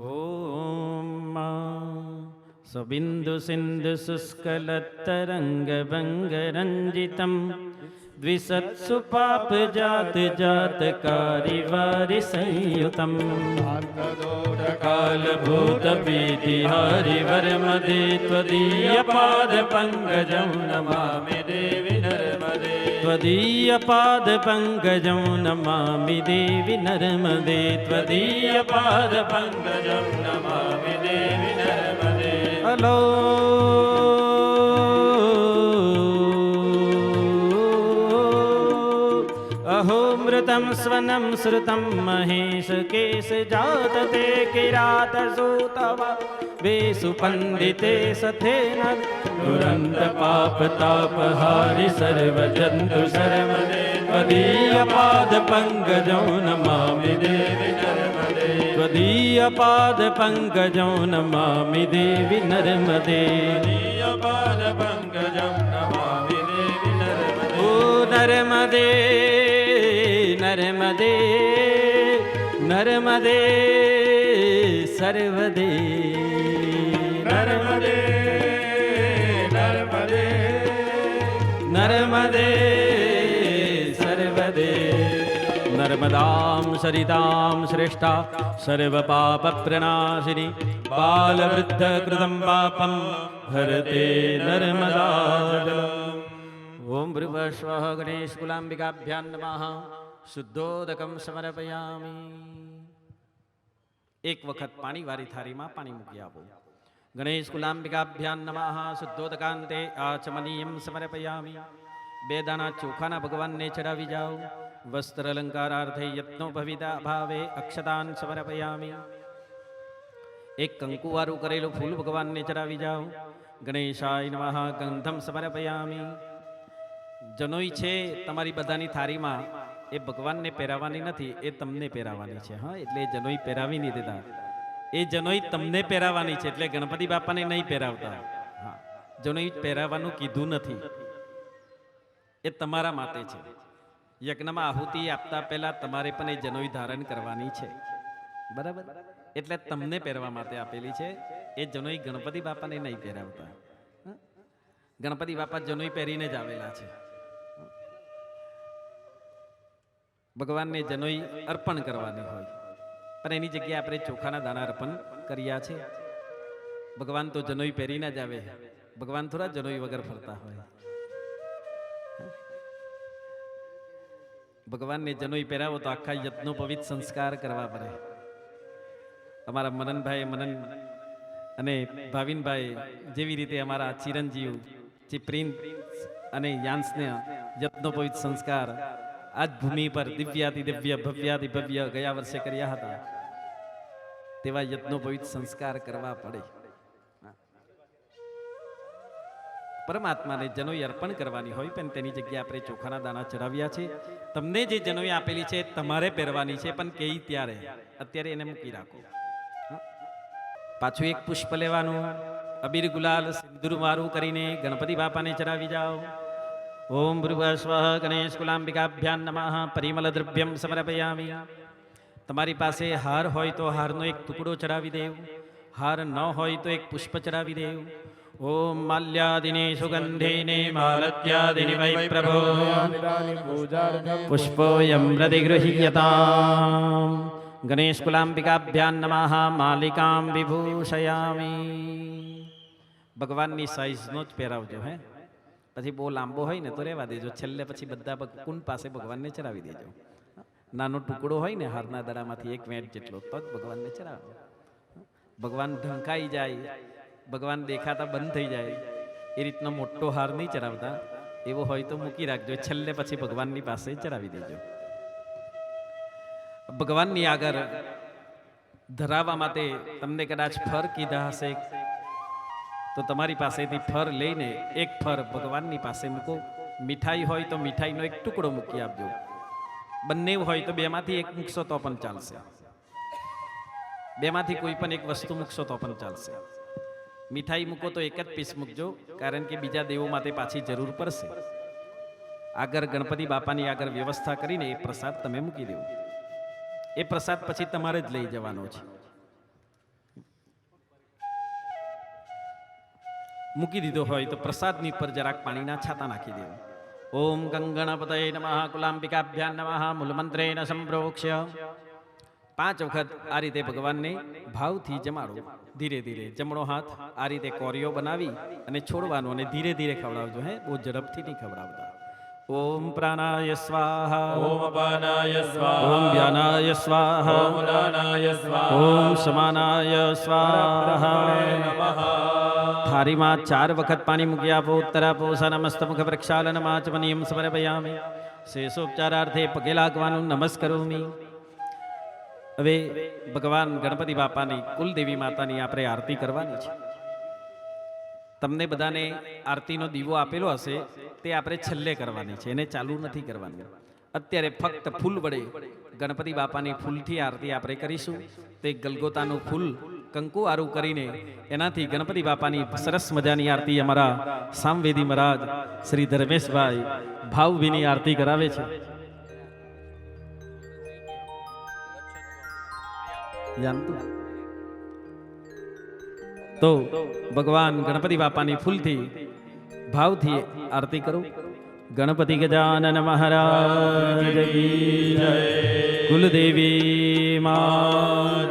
ॐ मा सुबिन्दुसिन्धुसुष्कलत्तरङ्गभङ्गरञ्जितं द्विसत्सुपापजातजातकारिवारिसंयुतंहारिवरमध्ये त्वदीयपादपङ्कजं नमामि त्वदीयपादपङ्कजं नमामि देवि नर्मदे त्वदीयपादपङ्कजं नमामि देवि नर्मदे हलो मृतं स्वनं श्रुतं महेशकेशजात ते किरातसूतव वेषु पण्डिते सथेन दुरन्तपापतापहारि सर्वजन्तु शर्मदे त्वदीयपादपङ्कजौ नमामि देवि नर्मदे त्वदीयपादपङ्कजौ नमामि देवि नर्मदे त्वदीयपादपङ्कजं नमामि देवि नर्मदे ओ नर्मदे નર્મદે નર્મદે સર્વદે નર્મદે નર્મદે નર્મદે સર્વદે નર્મદામ સરિતામ શ્રેષ્ઠા સર્વપાપપ્રણાશિની બાલવૃદ્ધકૃતમ પાપમ હરતે નર્મદા ઓમ ભૃવસ્વ ગણેશ ગુલાંબિકાભ્યા નમઃ શુદ્ધોદકમ સમર્પયામી એક વખત પાણીવાળી થારીમાં પાણી મૂકી આપો ગણેશ ગુલાંબિકાભ્યાન નમઃ શુદ્ધોદકાંતે આચમનીયમ સમર્પયામી બે દાણા ચોખાના ભગવાનને ચડાવી જાઓ વસ્ત્ર અલંકારાર્થે યત્નોપવિતા ભાવે અક્ષતાન સમર્પયામી એક કંકુવારું કરેલું ફૂલ ભગવાનને ચડાવી જાઓ ગણેશાય નમઃ ગંધમ સમર્પયામી જનોઈ છે તમારી બધાની થાળીમાં એ ભગવાનને પહેરાવાની નથી, એ તમને પહેરાવાની છે. હા, એટલે જનોઈ પહેરાવી નહીં દેતા. એ જનોઈ તમને પહેરાવાની છે, એટલે ગણપતિ બાપાને નહીં પહેરાવતા. હા, જનોઈ પહેરાવવાનું કીધું નથી. એ તમારા માટે છે. યજ્ઞમાં આહુતિ આપતા પહેલા તમારે પણ એ જનોઈ ધારણ કરવાની છે. બરાબર? એટલે તમને પહેરવા માટે આપેલી છે, એ જનોઈ ગણપતિ બાપાને નહીં પહેરાવતા? ગણપતિ બાપા જનોઈ પહેરીને જ આવેલા છે. ભગવાનને જનોઈ અર્પણ કરવાની હોય. પણ એની જગ્યાએ આપણે ચોખાના દાણા અર્પણ કર્યા છે. ભગવાન તો જનોઈ પહેરીને જ આવે. ભગવાન થોડા જનોઈ વગર ફરતા હોય. ભગવાનને જનોઈ પહેરાવો તો આખા યજ્ઞો પવિત્ર સંસ્કાર કરવા પડે. અમારા મનનભાઈ મનન અને ભાવિનભાઈ જેવી રીતે અમારા ચિરંજીવ, જે પ્રિન્સ અને યાન્સને યજ્ઞો સંસ્કાર આજ ભૂમિ પર દિવ્યાતિ દિવ્ય ભવ્યાતિ ભવ્ય ગયા વર્ષે કર્યા હતા. તેવા યજ્ઞો પવિત્ર સંસ્કાર કરવા પડે. પરમાત્માને જનોઈ અર્પણ કરવાની હોય પણ તેની જગ્યાએ આપણે ચોખાના દાણા ચડાવ્યા છે. તમને જે જનોઈ આપેલી છે તમારે પહેરવાની છે, પણ કેઈ ત્યારે? અત્યારે એને મૂકી રાખો. પાછું એક પુષ્પ લેવાનું. અબીર ગુલાલ સિંદુર મારું કરીને ગણપતિ બાપાને ચડાવી જાઓ. ઓમ ભૃવસ્વ ગણેશ કુલાંબિકાભ્યાન નમઃ પરિમલ દ્રવ્યમ સમર્પયામિ તમારી પાસે હાર હોય તો હારનો એક ટુકડો ચડાવી દેવ, હાર ન હોય તો એક પુષ્પ ચડાવી દેવ. ઓમ માલ્યાદિને સુગંધેને માલત્યાદિને વૈ પ્રભો પુષ્પોયમ પ્રતિગૃહ્યતામ ગણેશ કુલાંબિકાભ્યાન નમઃ, માલિકામ વિભૂષયામિ. ભગવાનની સાઈઝનો જ પહેરાવજો, હે? પછી બહુ લાંબો હોય ને તો રહેવા દેજો. છેલ્લે પછી બધા કુંડ પાસે ભગવાનને ચડાવી દેજો. નાનો ટુકડો હોય ને હારના દડામાંથી એક વેટ જેટલો, તો જ ભગવાનને ચડાવો ભગવાન ઢંકાઈ જાય, ભગવાન દેખાતા બંધ થઈ જાય. એ રીતનો મોટો હાર નહીં ચડાવતા. એવો હોય તો મૂકી રાખજો. છેલ્લે પછી ભગવાનની પાસે ચડાવી દેજો. ભગવાનની આગળ ધરાવવા માટે તમને કદાચ ફર કીધા હશે. તો તમારી પાસેથી ફર લઈને એક ફર ભગવાનની પાસે મૂકો. મીઠાઈ હોય તો મીઠાઈનો એક ટુકડો મૂકી આપજો. બંને હોય તો બેમાંથી એક મૂકશો તો પણ ચાલશે. બેમાંથી કોઈ પણ એક વસ્તુ મૂકશો તો પણ ચાલશે. મીઠાઈ મૂકો તો એક જ પીસ મૂકજો, કારણ કે બીજા દેવો માટે પાછી જરૂર પડશે. આગળ ગણપતિ બાપાની આગળ વ્યવસ્થા કરીને એ પ્રસાદ તમે મૂકી દેવો. એ પ્રસાદ પછી તમારે જ લઈ જવાનો છે. મૂકી દીધો હોય તો પ્રસાદની પર જરાક પાણીના છાતા નાખી દેવું. ઓમ ગંગણપતય નમઃ કુલાંબિકાભ્યા નમઃ મૂલમંત્રેન સંપ્રોક્ષ્ય. પાંચ વખત આ રીતે ભગવાનને ભાવથી જમાડો. ધીરે ધીરે જમણો હાથ આ રીતે કોરિયો બનાવી અને છોડવાનો અને ધીરે ધીરે ખવડાવજો હે? બહુ ઝડપથી નહીં ખવડાવતા. ઓમ પ્રાણાય સ્વાહા. ઓમ અપાનાય સ્વાહા. ઓમ વ્યાનાય સ્વાહા. ઓમ ઉદાનાય સ્વાહા. ઓમ સમાનાય સ્વાહા. નમઃ. થાળીમાં ચાર વખત પાણી મૂકી આપો ઉત્તર આપો સનમસ્તમુખ પ્રક્ષાલન માચમનિયમ સમર્પયામિ શેષોપચારાર્થે પગે લાગવાનું નમસ્કરોમી હવે ભગવાન ગણપતિ બાપાની કુલદેવી માતાની આપણે આરતી કરવાની છે તમને બધાને આરતીનો દીવો આપેલો હશે તે આપણે છેલ્લે કરવાની છે એને ચાલુ નથી કરવાની અત્યારે ફક્ત ફૂલ વડે ગણપતિ બાપાની ફૂલથી આરતી આપણે કરીશું, તે ગલગોતાનું ફૂલ કંકુ આરું કરીને એનાથી ગણપતિ બાપાની સરસ મજાની આરતી અમારા સામવેદી મહારાજ શ્રી ધર્મેશભાઈ ભાવભીની આરતી કરાવે છે. તો. ભગવાન ગણપતિ બાપાની ફૂલથી ભાવથી આરતી કરું. ગણપતિ ગજાનન મહારાજ કુલદેવી માં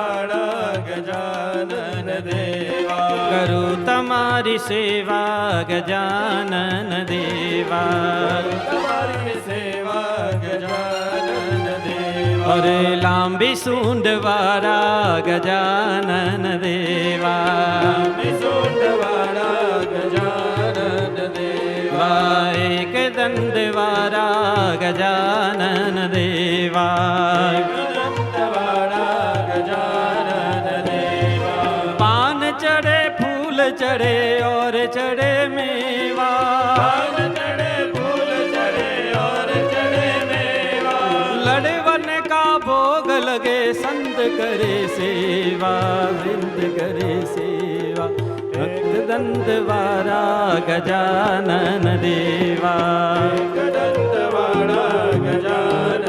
એકદંતવાળા ગજાનન દેવા કરું તમારી સેવા ગજાનન દેવા તમારી સેવા ગજાનન દેવા અરે લાંબી સૂંઢ વાળા ગજાનન દેવા વિસુંડવાળા ગજાનન દેવા એક દંત વાળા ગજાનન દેવા चढ़े और चढ़े मेवा भाग चढ़े फूल चढ़े और चढ़े मेवा लड़वन का भोग लगे संत करे सेवा बिंद करे सेवा भक्त दंत वारा गजानन देवा दंत वारा गजानन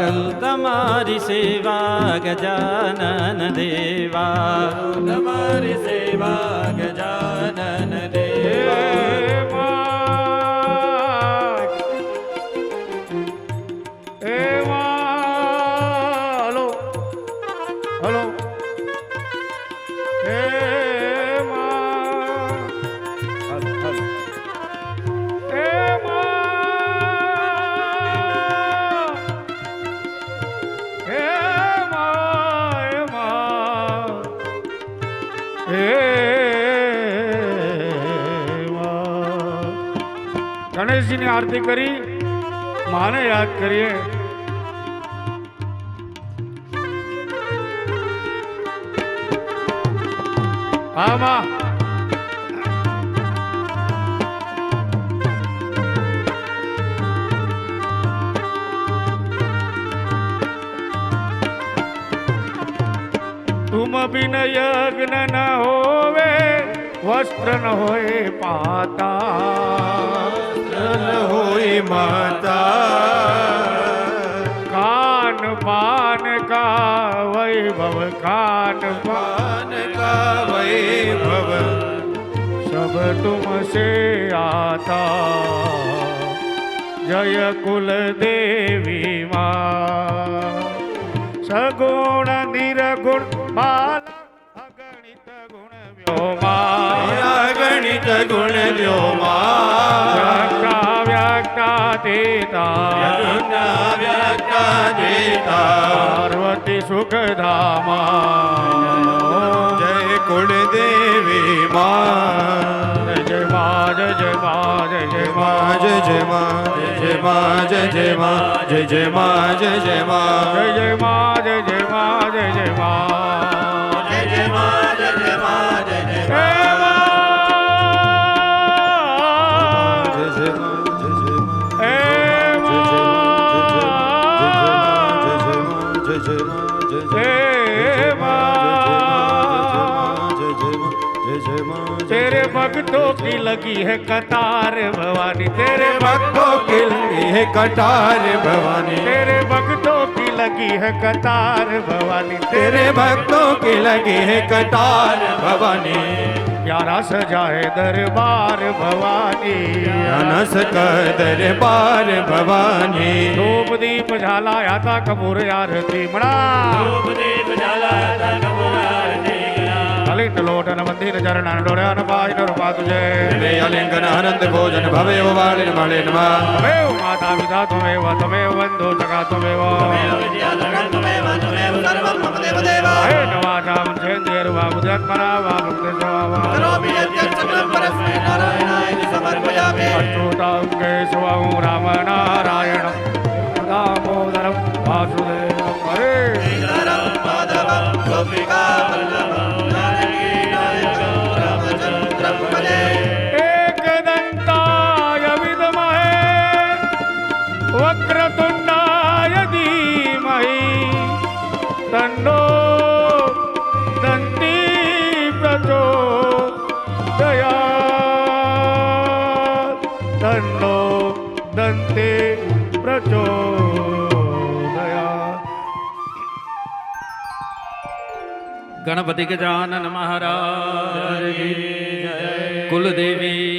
ભગલ તમારી સેવા ગજાનન દેવા. તમારી સેવા ગજાનન દેવા ગણેશજીની આરતી કરી માને યાદ કરીએ આમાં કર્મ બિન યજ્ઞ ન હોવે વસ્ત્ર ન હોય પાતા. હોય માતા. કાન પાન કા વૈભવ કાન પાન કા વૈભવ. સબ તુમસે આતા. જય કુલ દેવી માં. સગુણ નિરગુણ ગણિત ગુણ વ્યોમા પાર્વતી સુખધામા જય કુળદેવી મા જય મા જય મા જય મા જય મા જય મા જય મા જય મા જય મા જય મા જય મા જય મા भक्तों की लगी है कतार, भवानी, तेरे भक्तों की लगी है कतार, भवानी, तेरे भक्तों की लगी है कतार, भवानी, तेरे भक्तों की लगी है कतार, भवानी। प्यारा सजा है दरबार, भवानी। अनस का दरबार, भवानी। धूप दीप झाला आता कपूर आरती मणा धूप दीप झाला आता કોટન મંદિર ચરણ ડોળ્યાન પાય નર પાતુ જય આલિંગન આનંદ ભોજન ભવે વાળિન મળે નમા. ભવે માતા પિતા તમેવ તમેવ બંધુ સખા તમેવ. હે નવા રામ જય દેર વા ગુજરાત મરા વા મુક્તે સ્વાવા કરોમી યજ્ઞ ચક્રમ પરસ્મે નારાયણાય સમર્પયામે. અષ્ટોતા અંગે સ્વાહુ રામ નારાયણ ગજાનન મહારાજ. કુલદેવી